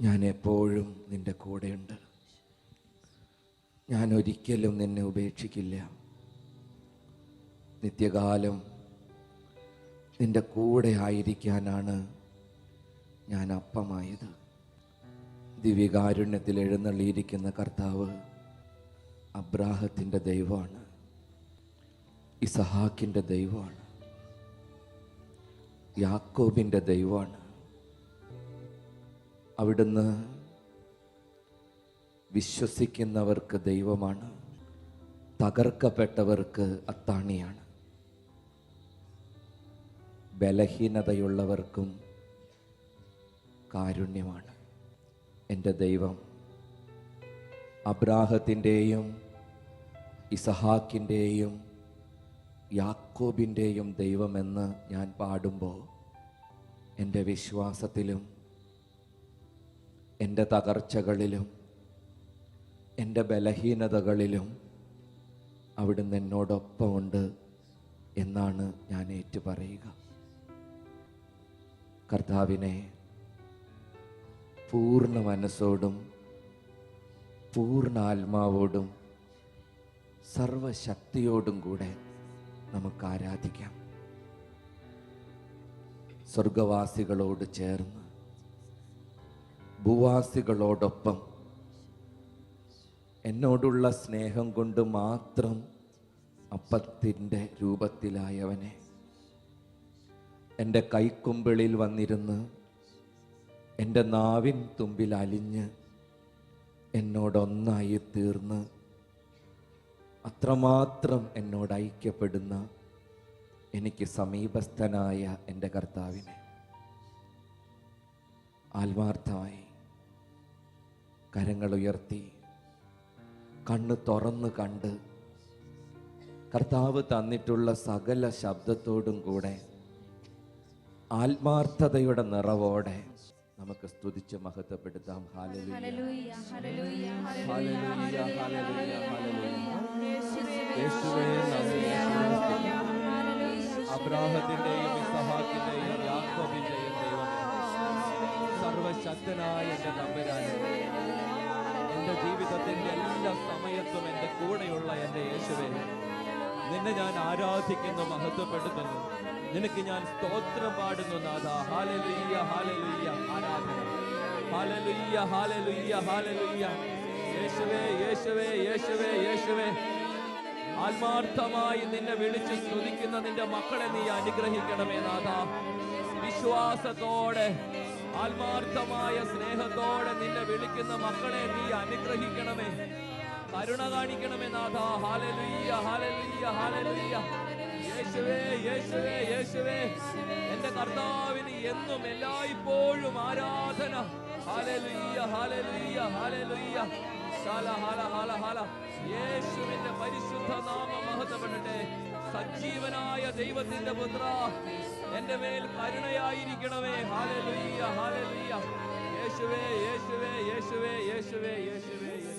ഞാൻ എപ്പോഴും നിന്റെ കൂടെയുണ്ട്. ഞാൻ ഒരിക്കലും നിന്നെ ഉപേക്ഷിക്കില്ല. നിത്യകാലം നിന്റെ കൂടെ ആയിരിക്കാനാണ് ഞാൻ അപ്പമായത്. ദിവ്യകാരുണ്യത്തിൽ എഴുന്നള്ളിയിരിക്കുന്ന കർത്താവ് അബ്രാഹത്തിന്റെ ദൈവമാണ്. ഇസഹാക്കിന്റെ ദൈവമാണ്. യാക്കോബിന്റെ ദൈവമാണ്. അവിടുന്ന് വിശ്വസിക്കുന്നവർക്ക് ദൈവമാണ് തകർക്കപ്പെട്ടവർക്ക് അത്താണിയാണ്. ബലഹീനതയുള്ളവർക്കും കാരുണ്യമാണ്. എന്റെ ദൈവം അബ്രാഹത്തിന്റെയും ഇസഹാക്കിന്റെയും യാക്കോബിന്റെയും ദൈവമെന്ന് ഞാൻ പാടുമ്പോൾ എന്റെ വിശ്വാസത്തിലും എന്റെ തകർച്ചകളിലും എന്റെ ബലഹീനതകളിലും അവിടുന്ന് എന്നോടൊപ്പമുണ്ട് എന്നാണ് ഞാൻ ഏറ്റു പറയുക കർത്താവിനെ പൂർണ മനസ്സോടും പൂർണ ആത്മാവോടും സർവശക്തിയോടും കൂടെ നമുക്ക് ആരാധിക്കാം. സ്വർഗവാസികളോട് ചേർന്ന് ഭൂവാസികളോടൊപ്പം. എന്നോടുള്ള സ്നേഹം കൊണ്ട് മാത്രം അപ്പത്തിന്റെ രൂപത്തിലായവനെ. എന്റെ കൈക്കുമ്പിളിൽ വന്നിരുന്ന് എന്റെ നാവിൻ തുമ്പിൽ അലിഞ്ഞ് എന്നോടൊന്നായി തീർന്ന് അത്രമാത്രം എന്നോട് ഐക്യപ്പെടുന്ന എനിക്ക് സമീപസ്ഥനായ എന്റെ കർത്താവിനെ. ആത്മാർത്ഥമായി കരങ്ങൾ ഉയർത്തി കണ്ണ് തുറന്ന് കണ്ട്. കർത്താവ് തന്നിട്ടുള്ള സകല ശബ്ദത്തോടും കൂടെ ആത്മാർത്ഥതയുടെ നിറവോടെ നമുക്ക് സ്തുതിച്ച് മഹത്വപ്പെടുത്താം. അബ്രാഹത്തിന്റെയും ഹല്ലേലൂയ സർവശക്തനായ എന്റെ തമ്പുരാനെ. എന്റെ ജീവിതത്തിന്റെ എല്ലാ സമയത്തും എന്റെ കൂടെയുള്ള എന്റെ യേശുവേ നിന്നെ ഞാൻ ആരാധിക്കുന്നു മഹത്വപ്പെടുത്തുന്നു. നിനക്ക് ഞാൻ സ്തോത്രം പാടുന്നു നാഥ. ആരാധന. യേശുവേ യേശുവേ യേശുവേ യേശുവേ. ആത്മാർത്ഥമായി നിന്നെ വിളിച്ച് സ്തുതിക്കുന്ന നിന്റെ മക്കളെ നീ അനുഗ്രഹിക്കണമേ നാഥ. വിശ്വാസത്തോടെ ആത്മാർത്ഥമായ സ്നേഹത്തോടെ നിന്നെ വിളിക്കുന്ന മക്കളെ നീ അനുഗ്രഹിക്കണമേ. കരുണ കാണിക്കണമേ നാഥ. ഹാലലുയ്യ ഹാലലുയ്യ ഹാലലുയ്യ യേശുവേ യേശുവേ യേശുവേ. എന്റെ കർത്താവിന് എന്നും എല്ലായ്പ്പോഴും ആരാധന. ഹാലലുയ്യ ഹാലലുയ്യ ഹാലലുയ്യ ഹാല ഹാല ഹാല ഹാല. യേശുവിന്റെ പരിശുദ്ധ നാമം മഹത്വപ്പെടട്ടെ. സജീവനായ ദൈവത്തിന്റെ പുത്ര എന്റെ മേൽ കരുണയായിരിക്കണമേ. ഹാലലുയ്യ ഹാലലുയ്യ യേശുവേ യേശുവേ യേശുവേ യേശുവേ യേശുവേ യേശുവേ.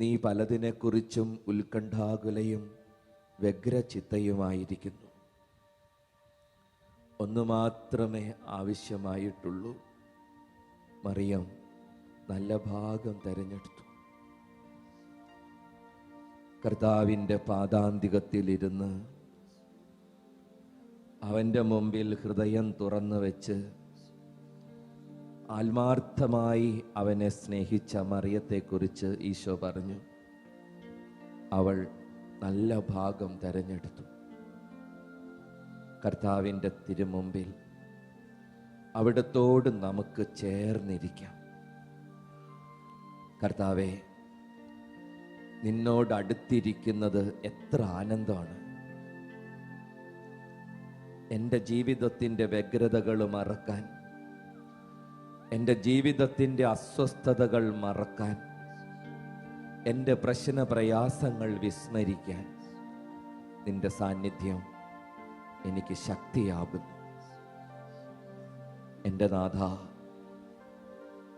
നീ പലതിനെക്കുറിച്ചും ഉത്കണ്ഠാകുലയും വ്യഗ്രചിത്തയുമായിരിക്കുന്നു. ഒന്നു മാത്രമേ ആവശ്യമായിട്ടുള്ളൂ. മറിയം നല്ല ഭാഗം തെരഞ്ഞെടുത്തു. കർത്താവിന്റെ പാദാന്തികത്തിലിരുന്ന് അവന്റെ മുമ്പിൽ ഹൃദയം തുറന്നു വെച്ച് ആത്മാർത്ഥമായി അവനെ സ്നേഹിച്ച മറിയത്തെക്കുറിച്ച് ഈശോ പറഞ്ഞു. അവൾ നല്ല ഭാഗം തെരഞ്ഞെടുത്തു. കർത്താവിന്റെ തിരുമുമ്പിൽ അവിടത്തോട് നമുക്ക് ചേർന്നിരിക്കാം. കർത്താവെ നിന്നോട് അടുത്തിരിക്കുന്നത് എത്ര ആനന്ദമാണ്. എന്റെ ജീവിതത്തിന്റെ വ്യഗ്രതകൾ മറക്കാൻ എന്റെ ജീവിതത്തിന്റെ അസ്വസ്ഥതകൾ മറക്കാൻ എന്റെ പ്രശ്ന പ്രയാസങ്ങൾ വിസ്മരിക്കാൻ നിന്റെ സാന്നിധ്യം എനിക്ക് ശക്തിയാകുന്നു. എന്റെ നാഥ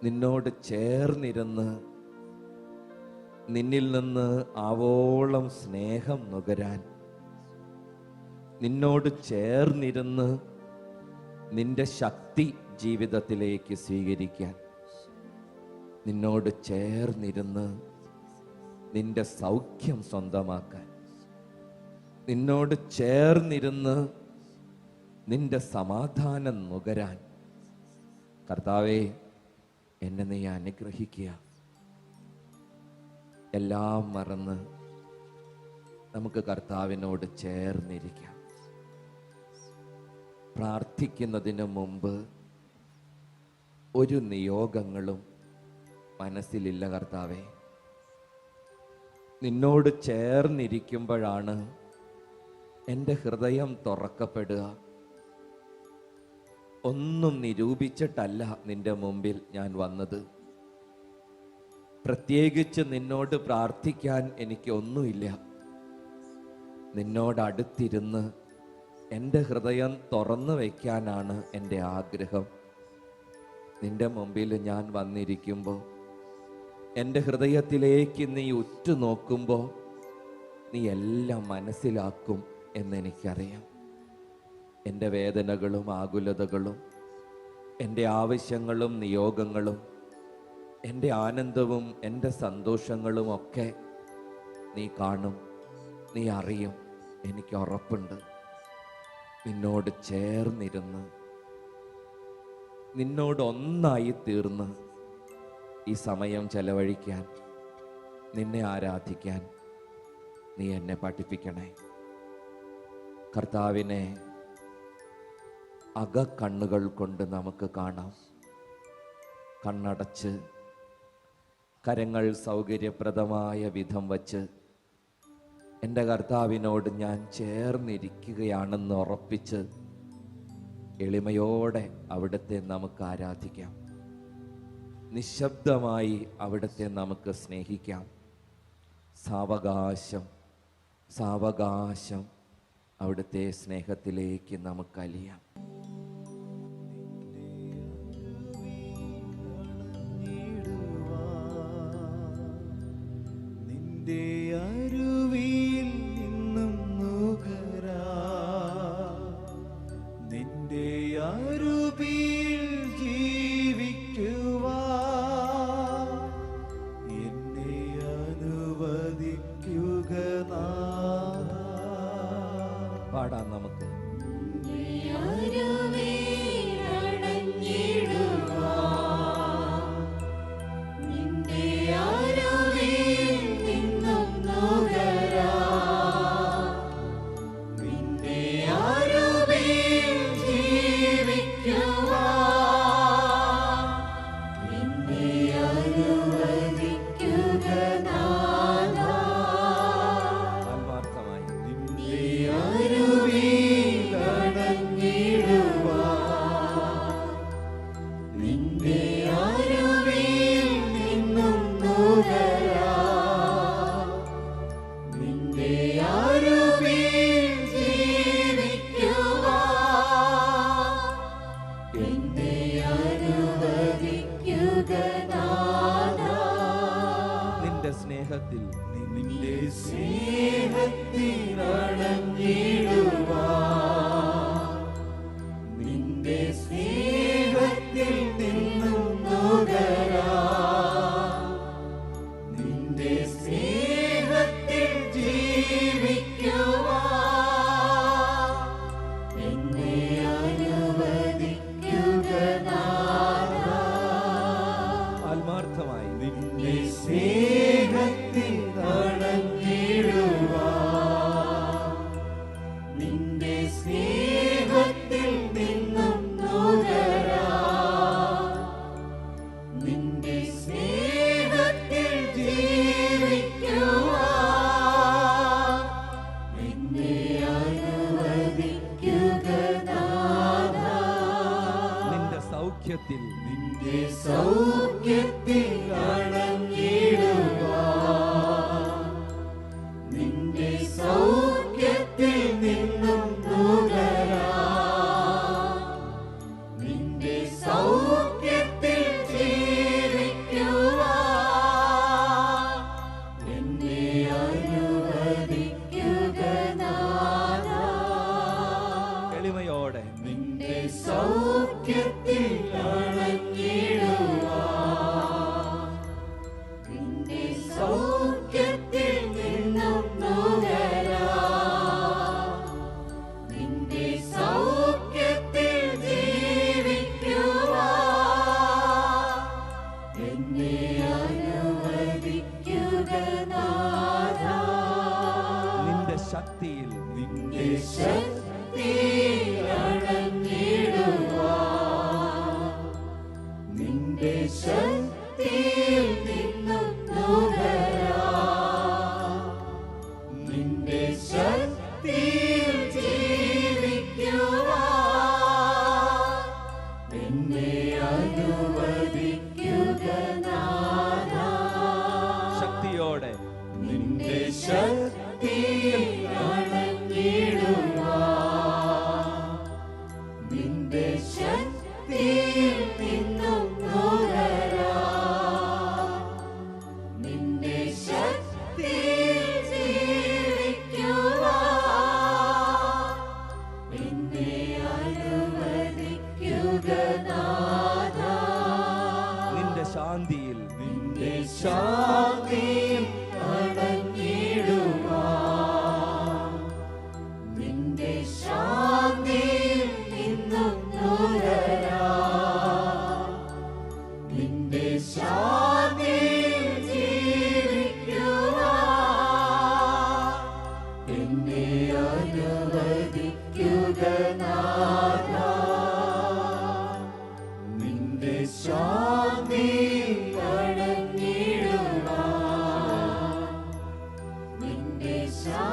നിന്നോട് ചേർന്നിരുന്ന് നിന്നിൽ നിന്ന് ആവോളം സ്നേഹം നുകരാൻ നിന്നോട് ചേർന്നിരുന്ന് നിന്റെ ശക്തി ജീവിതത്തിലേക്ക് സ്വീകരിക്കാൻ. നിന്നോട് ചേർന്നിരുന്ന് നിന്റെ സൗഖ്യം സ്വന്തമാക്കാൻ. നിന്നോട് ചേർന്നിരുന്ന് നിന്റെ സമാധാനം നുകരാൻ. കർത്താവെ എന്നെ നീ അനുഗ്രഹിക്കുക. എല്ലാം മറന്ന് നമുക്ക് കർത്താവിനോട് ചേർന്നിരിക്കാം. പ്രാർത്ഥിക്കുന്നതിന് മുമ്പ് ഒരു നിയോഗങ്ങളും മനസ്സിലില്ല കർത്താവെ. നിന്നോട് ചേർന്നിരിക്കുമ്പോഴാണ് എന്റെ ഹൃദയം തുറക്കപ്പെടുക. ഒന്നും നിരൂപിച്ചിട്ടല്ല നിന്റെ മുമ്പിൽ ഞാൻ വന്നത്. പ്രത്യേകിച്ച് നിന്നോട് പ്രാർത്ഥിക്കാൻ എനിക്ക് ഒന്നുമില്ല. നിന്നോട് അടുത്തിരുന്ന് എന്റെ ഹൃദയം തുറന്നു വയ്ക്കാനാണ് എന്റെ ആഗ്രഹം. നിന്റെ മുമ്പിൽ ഞാൻ വന്നിരിക്കുമ്പോൾ എന്റെ ഹൃദയത്തിലേക്ക് നീ ഉറ്റുനോക്കുമ്പോൾ നീ എല്ലാം മനസ്സിലാക്കും എന്നെനിക്കറിയാം. എന്റെ വേദനകളും ആകുലതകളും എന്റെ ആവശ്യങ്ങളും നിയോഗങ്ങളും എന്റെ ആനന്ദവും എന്റെ സന്തോഷങ്ങളും ഒക്കെ നീ കാണും നീ അറിയും എനിക്ക് ഉറപ്പുണ്ട്. നിന്നോട് ചേർന്നിരുന്ന് നിന്നോട് ഒന്നായി തീർന്ന് ഈ സമയം ചെലവഴിക്കാൻ നിന്നെ ആരാധിക്കാൻ നീ എന്നെ പഠിപ്പിക്കണേ. കർത്താവിനെ അകക്കണ്ണുകൾ കൊണ്ട് നമുക്ക് കാണാം. കണ്ണടച്ച് കരങ്ങൾ സൗകര്യപ്രദമായ വിധം വച്ച് എന്റെ കർത്താവിനോട് ഞാൻ ചേർന്നിരിക്കുകയാണെന്ന് ഉറപ്പിച്ച് എളിമയോടെ അവിടുത്തെ നമുക്ക് ആരാധിക്കാം. നിശബ്ദമായി അവിടുത്തെ നമുക്ക് സ്നേഹിക്കാം. സാവകാശം സാവകാശം അവിടുത്തെ സ്നേഹത്തിലേക്ക് നമുക്ക് അലിയാം. നിന്റെ അരുവിയിൽ നിന്റെ നിന്റെ